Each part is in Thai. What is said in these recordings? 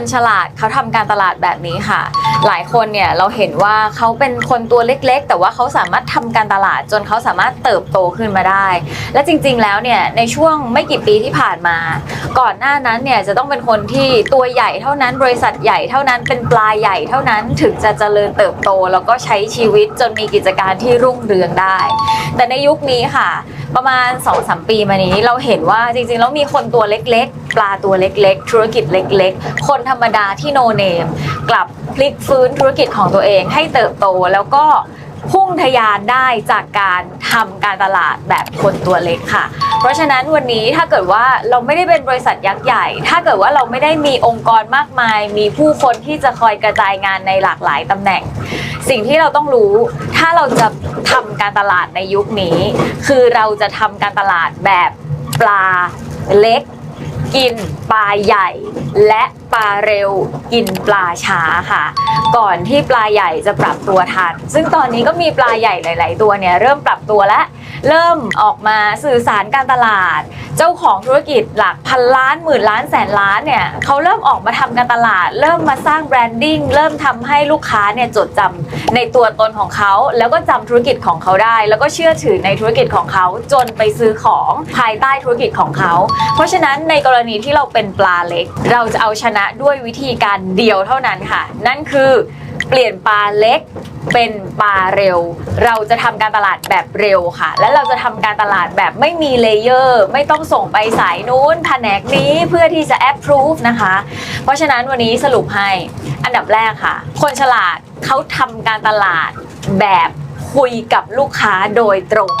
คนฉลาดเขาทำการตลาดแบบนี้ค่ะ หลายคนเนี่ยเราเห็นว่าเขาเป็นคนตัวเล็กๆ แต่ว่าเขาสามารถทำการตลาดจนเขาสามารถเติบโตขึ้นมาได้ และจริงๆแล้วเนี่ยในช่วงไม่กี่ปีที่ผ่านมา ก่อนหน้านั้นเนี่ยจะต้องเป็นคนที่ตัวใหญ่เท่านั้นบริษัทใหญ่เท่านั้นเป็นปลายใหญ่เท่านั้นถึงจะเจริญเติบโต แล้วก็ใช้ชีวิตจนมีกิจการที่รุ่งเรืองได้ แต่ในยุคนี้ค่ะ ประมาณ2-3ปีมานี้เราเห็นว่าจริงๆแล้วมีคนตัวเล็กๆ ปลาตัวเล็กๆ ธุรกิจเล็กๆ คนธรรมดาที่โนเนม กลับพลิกฟื้นธุรกิจของตัวเองให้เติบโตแล้วก็พุ่งทะยานได้จากการ ทำการตลาดแบบคนตัวเล็กค่ะ เพราะฉะนั้นวันนี้ถ้าเกิดว่าเราไม่ได้เป็นบริษัทยักษ์ใหญ่ ถ้าเกิดว่าเราไม่ได้มีองค์กรมากมาย มีผู้คนที่จะคอยกระจายงานในหลากหลายตำแหน่ง สิ่งที่เราต้องรู้ ถ้าเราจะทำการตลาดในยุคนี้ คือเราจะทำการตลาดแบบปลาเล็ก กินปลาใหญ่ และปลาเร็วกินปลาช้าค่ะ ก่อนที่ปลาใหญ่จะปรับตัวทัน ซึ่งตอนนี้ก็มีปลาใหญ่หลาย ๆ ตัวเนี่ยเริ่มปรับตัวและเริ่มออกมาสื่อสารการตลาด เจ้าของธุรกิจหลักพันล้านหมื่นล้านแสนล้านเนี่ยเขาเริ่มออกมาทำการตลาด เริ่มมาสร้างแบรนดิ้งเริ่มทำให้ลูกค้าเนี่ยจดจำในตัวตนของเขาแล้วก็จำธุรกิจของเขาได้ แล้วก็เชื่อถือในธุรกิจของเขาจนไปซื้อของภายใต้ธุรกิจของเขา เพราะฉะนั้นในกรณีที่เราเป็นปลาเล็ก เราจะเอาชนะด้วยวิธีการเดียวเท่านั้นค่ะ นั่นคือ เปลี่ยนปลาเล็กเป็นปลาเร็ว เราจะทำการตลาดแบบเร็วค่ะ และเราจะทำการตลาดแบบไม่มีเลเยอร์ ไม่ต้องส่งไปสายนู้นแผนกนี้เพื่อที่จะ approve นะคะ เพราะฉะนั้นวันนี้สรุปให้อันดับแรกค่ะ คนฉลาดเขาทำการตลาดแบบคุยกับลูกค้าโดยตรง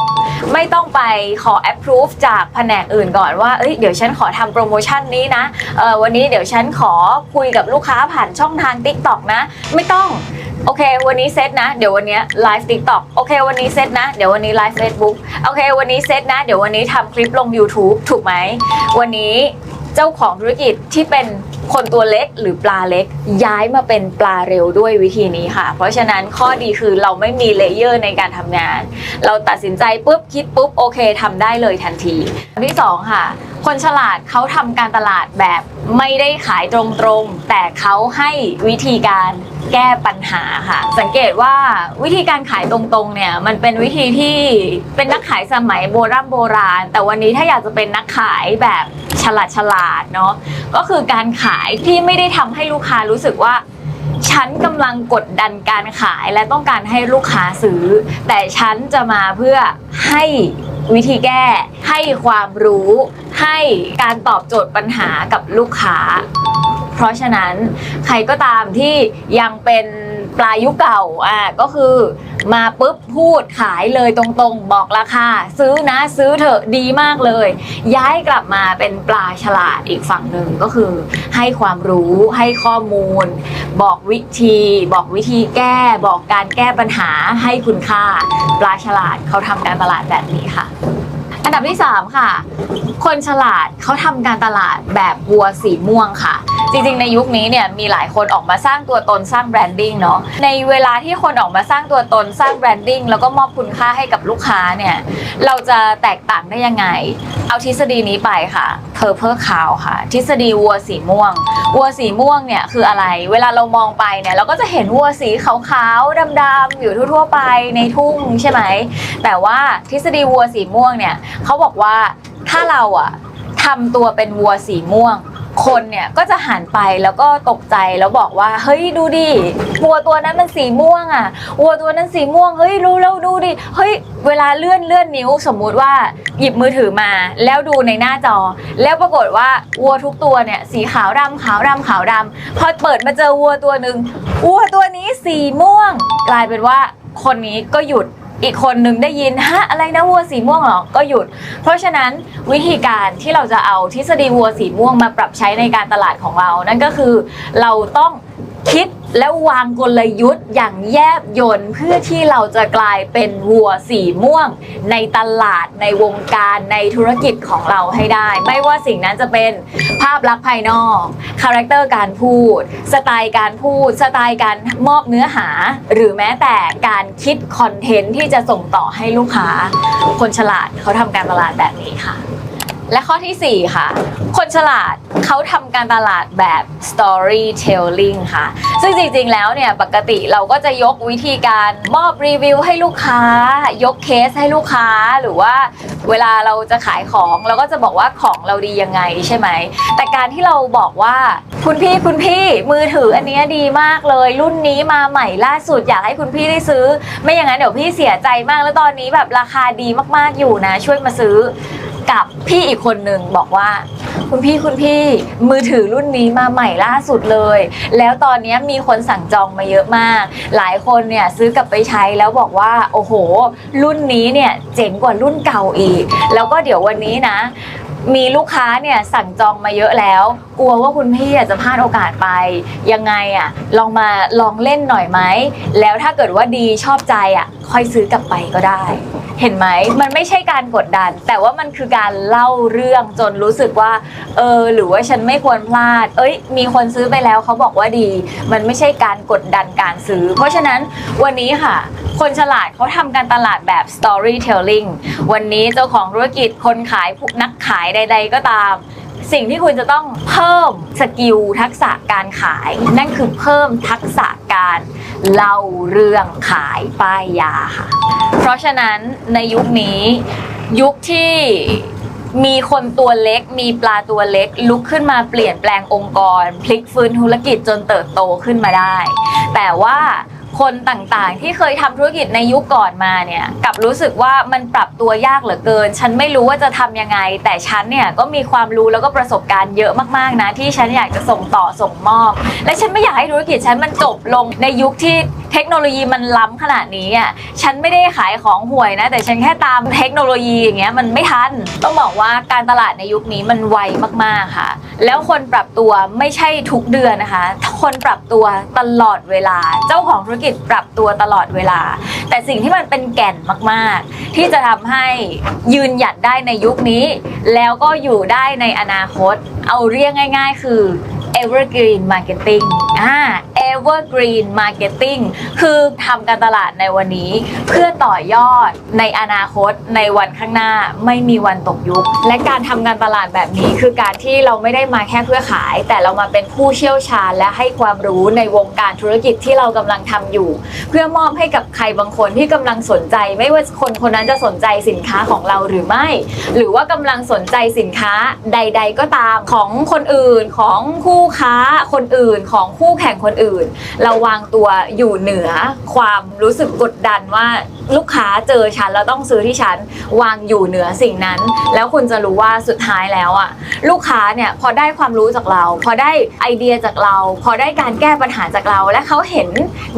ไม่ต้องไปขอ approve จากแผนกอื่นก่อนว่าเอ้ยเดี๋ยวฉันขอทำโปรโมชั่นนี้นะเออวันนี้เดี๋ยวฉันขอคุยกับลูกค้าผ่านช่องทาง TikTok นะ ไม่ต้องโอเค วันนี้เซตนะ เดี๋ยววันนี้ไลฟ์ TikTok โอเค วันนี้เซตนะ เดี๋ยววันนี้ไลฟ์ Facebook โอเค วันนี้เซตนะ เดี๋ยววันนี้ทำคลิปลง YouTube ถูกไหม วันนี้เจ้าของธุรกิจที่เป็น คนตัวเล็กหรือปลาเล็กย้ายมาเป็นปลาเร็วด้วยวิธีนี้ค่ะ เพราะฉะนั้นข้อดีคือเราไม่มีเลเยอร์ในการทำงาน เราตัดสินใจปุ๊บคิดปุ๊บโอเคทำได้เลยทันทีอันที่สองค่ะ คนฉลาดเขาทำการตลาดแบบไม่ได้ขายตรงๆ แต่เขาให้วิธีการแก้ปัญหาค่ะ สังเกตว่าวิธีการขายตรงๆ เนี่ยมันเป็นวิธีที่เป็นนักขายสมัยโบราณโบราณ แต่วันนี้ถ้าอยากจะเป็นนักขายแบบฉลาดฉลาดเนาะก็คือการขายที่ไม่ได้ทำให้ลูกค้ารู้สึกว่าฉันกำลังกดดันการขายและต้องการให้ลูกค้าซื้อ แต่ฉันจะมาเพื่อให้ วิธีแก้ ให้ความรู้ ให้การตอบโจทย์ปัญหากับลูกค้า เพราะฉะนั้นใครก็ตามที่ยังเป็น ปลายุคเก่าอะก็คือ มาปุ๊บพูดขายเลยตรงๆ บอกราคาซื้อนะซื้อเถอะดีมากเลย ย้ายกลับมาเป็นปลาฉลาดอีกฝั่งหนึ่งก็คือ ให้ความรู้ให้ข้อมูล บอกวิธี บอกวิธีแก้ บอกการแก้ปัญหาให้คุณค่า ปลาฉลาดเขาทำการตลาดแบบนี้ค่ะอันดับที่ 3 ค่ะ คนฉลาดเขาทำการตลาดแบบวัวสีม่วงค่ะ จริงๆ ในยุคนี้เนี่ยมีหลายคนออกมาสร้างตัวตนสร้างแบรนดิ้งเนาะในเวลาที่คนออกมาสร้างตัวตนสร้างแบรนดิ้งแล้วก็มอบคุณค่าให้กับลูกค้าเนี่ยเราจะแตกต่างได้ยังไง เอาทฤษฎีนี้ไปค่ะ Purple Cow ค่ะ ทฤษฎีวัวสีม่วง วัวสีม่วงเนี่ยคืออะไร เวลาเรามองไปเนี่ยเราก็จะเห็นวัวสีขาวๆดำๆอยู่ทั่วๆไปในทุ่งใช่ไหมแต่ว่าทฤษฎีวัวสีม่วงเนี่ยเขาบอกว่าถ้าเราอะทำตัวเป็นวัวสีม่วง คนเนี่ยก็จะหันไปแล้วก็ตกใจแล้วบอกว่า เฮ้ยดูดิวัวตัวนั้นมันสีม่วงอะวัวตัวนั้นสีม่วงเฮ้ยรู้แล้วดูดิเฮ้ยเวลาเลื่อนเลื่อนนิ้วสมมุติว่าหยิบมือถือมาแล้วดูในหน้าจอ แล้วปรากฏว่าวัวทุกตัวเนี่ยสีขาวดำขาวดำขาวดำพอเปิดมาเจอวัวตัวหนึ่งวัวตัวนี้สีม่วง กลายเป็นว่าคนนี้ก็หยุด อีกคนหนึ่งได้ยินฮะอะไรนะวัวสีม่วงเหรอก็หยุด เพราะฉะนั้นวิธีการที่เราจะเอาทฤษฎีวัวสีม่วงมาปรับใช้ในการตลาดของเรา นั่นก็คือเราต้อง คิดและวางกลยุทธ์อย่างแยบยลเพื่อที่เราจะกลายเป็นวัวสีม่วง ในตลาดในวงการในธุรกิจของเราให้ได้ ไม่ว่าสิ่งนั้นจะเป็นภาพลักษณ์ภายนอกคาแรคเตอร์การพูด สไตล์การพูด สไตล์การมอบเนื้อหา หรือแม้แต่การคิดคอนเทนต์ที่จะส่งต่อให้ลูกค้า คนฉลาดเขาทำการตลาดแบบนี้ค่ะ และข้อทีสี่ 4 ค่ะ คนฉลาดเขาทำการตลาดแบบ storytelling ค่ะ ซึ่งจริงๆ แล้วเนี่ย ปกติเราก็จะยกวิธีการมอบรีวิวให้ลูกค้า ยกเคสให้ลูกค้า หรือว่าเวลาเราจะขายของ เราก็จะบอกว่าของเราดียังไงใช่ไหม แต่การที่เราบอกว่าคุณพี่คุณพี่มือถืออันนี้ดีมากเลย รุ่นนี้มาใหม่ล่าสุดอยากให้คุณพี่ได้ซื้อ ไม่อย่างนั้นเดี๋ยวพี่เสียใจมากแล้วตอนนี้แบบราคาดีมากๆอยู่นะ ช่วยมาซื้อ กับพี่อีกคนหนึ่งบอกว่าคุณพี่คุณพี่มือถือรุ่นนี้มาใหม่ล่าสุดเลย แล้วตอนนี้มีคนสั่งจองมาเยอะมาก หลายคนเนี่ยซื้อกลับไปใช้แล้วบอกว่า โอ้โห รุ่นนี้เนี่ยเจ๋งกว่ารุ่นเก่าอีก แล้วก็เดี๋ยววันนี้นะ มีลูกค้าเนี่ยสั่งจองมาเยอะแล้ว กลัวว่าคุณพี่อะจะพลาดโอกาสไป ยังไงอะลองมาลองเล่นหน่อยไหมแล้วถ้าเกิดว่าดีชอบใจอะค่อยซื้อกลับไปก็ได้ เห็นไหมมันไม่ใช่การกดดัน แต่ว่ามันคือการเล่าเรื่องจนรู้สึกว่า เออ หรือว่าฉันไม่ควรพลาด เอ้ย มีคนซื้อไปแล้วเขาบอกว่าดี มันไม่ใช่การกดดันการซื้อ เพราะฉะนั้นวันนี้ค่ะ คนฉลาดเขาทำการตลาดแบบ storytelling วันนี้เจ้าของธุรกิจคนขายผู้นักขายใด ๆ ก็ตาม สิ่งที่คุณจะต้องเพิ่มสกิลทักษะการขาย นั่นคือเพิ่มทักษะการเล่าเรื่องขายป้ายยาค่ะ เพราะฉะนั้นในยุคนี้ยุคที่มีคนตัวเล็กมีปลาตัวเล็ก ลุกขึ้นมาเปลี่ยนแปลงองค์กร พลิกฟื้นธุรกิจจนเติบโตขึ้นมาได้ แต่ว่า คนต่างๆ ที่เคยทำธุรกิจในยุคก่อนมาเนี่ยกับรู้สึกว่ามันปรับตัวยากเหลือเกิน ฉันไม่รู้ว่าจะทำยังไง แต่ฉันเนี่ยก็มีความรู้แล้วก็ประสบการณ์เยอะมากๆนะที่ฉันอยากจะส่งต่อส่งมอบ และฉันไม่อยากให้ธุรกิจฉันมันจบลงในยุคที่ เทคโนโลยีมันล้ำขนาดนี้อะฉันไม่ได้ขายของห่วยนะ แต่ฉันแค่ตามเทคโนโลยีอย่างเงี้ยมันไม่ทัน ต้องบอกว่าการตลาดในยุคนี้มันไวมากๆค่ะ แล้วคนปรับตัวไม่ใช่ทุกเดือนนะคะ คนปรับตัวตลอดเวลา เจ้าของธุรกิจปรับตัวตลอดเวลา แต่สิ่งที่มันเป็นแก่นมากๆ ที่จะทำให้ยืนหยัดได้ในยุคนี้ แล้วก็อยู่ได้ในอนาคต เอาเรียกง่าย ๆ คือ evergreen marketing อ่า evergreen marketing คือทำการตลาดในวันนี้ เพื่อต่อยอดในอนาคตในวันข้างหน้าไม่มีวันตกยุค และการทำการตลาดแบบนี้ คือการที่เราไม่ได้มาแค่เพื่อขาย แต่เรามาเป็นผู้เชี่ยวชาญและให้ความรู้ในวงการธุรกิจที่เรากำลังทำอยู่ เพื่อมอบให้กับใครบางคนที่กำลังสนใจ ไม่ว่าคนคนนั้นจะสนใจสินค้าของเราหรือไม่ หรือว่ากำลังสนใจสินค้าใด ๆ ก็ตามของคนอื่นของคู่ค้าคนอื่นของคู่แข่งคนอื่นเราวางตัวอยู่เหนือความรู้สึกกดดันว่าลูกค้าเจอฉันแล้วต้องซื้อที่ฉันวางอยู่เหนือสิ่งนั้น แล้วคุณจะรู้ว่าสุดท้ายแล้วอะลูกค้าเนี่ยพอได้ความรู้จากเรา พอได้ไอเดียจากเรา พอได้การแก้ปัญหาจากเรา และเขาเห็น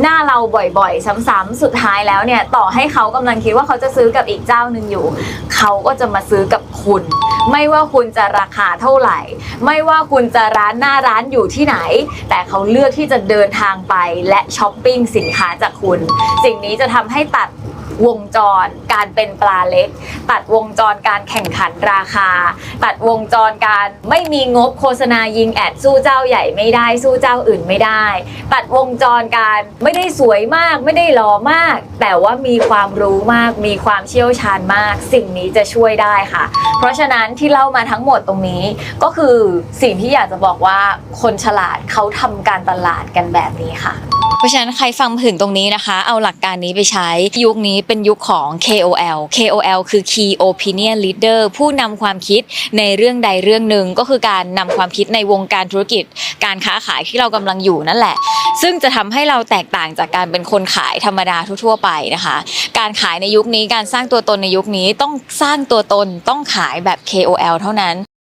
หน้าเราบ่อยๆ ซ้ำๆสุดท้ายแล้วเนี่ยต่อให้เขากำลังคิดว่าเขาจะซื้อกับอีกเจ้าหนึ่งอยู่ เขาก็จะมาซื้อกับคุณ ไม่ว่าคุณจะราคาเท่าไหร่ ไม่ว่าคุณจะร้านหน้าร้านอยู่ที่ไหน แต่เขาเลือกที่จะเดินทางไปและช้อปปิ้งสินค้าจากคุณ สิ่งนี้จะทำให้ตัด วงจรการเป็นปลาเล็ก ตัดวงจรการแข่งขันราคา ตัดวงจรการไม่มีงบโฆษณายิงแอดสู้เจ้าใหญ่ไม่ได้สู้เจ้าอื่นไม่ได้ ตัดวงจรการไม่ได้สวยมากไม่ได้หล่อมาก แต่ว่ามีความรู้มาก มีความเชี่ยวชาญมาก สิ่งนี้จะช่วยได้ค่ะ เพราะฉะนั้นที่เล่ามาทั้งหมดตรงนี้ ก็คือสิ่งที่อยากจะบอกว่าคนฉลาดเขาทำการตลาดกันแบบนี้ค่ะ เพราะฉะนั้นใครฟังถึงตรงนี้นะคะ เอาหลักการนี้ไปใช้ยุคนี้เป็นยุคของ KOL KOL คือ Key Opinion Leader ผู้นำความคิดในเรื่องใดเรื่องหนึ่งก็คือการนำความคิดในวงการธุรกิจ การค้าขายที่เรากำลังอยู่นั่นแหละ ซึ่งจะทำให้เราแตกต่างจากการเป็นคนขายธรรมดาทั่วๆไปนะคะ การขายในยุคนี้การสร้างตัวตนในยุคนี้ต้องสร้างตัวตนต้องขายแบบ KOL เท่านั้น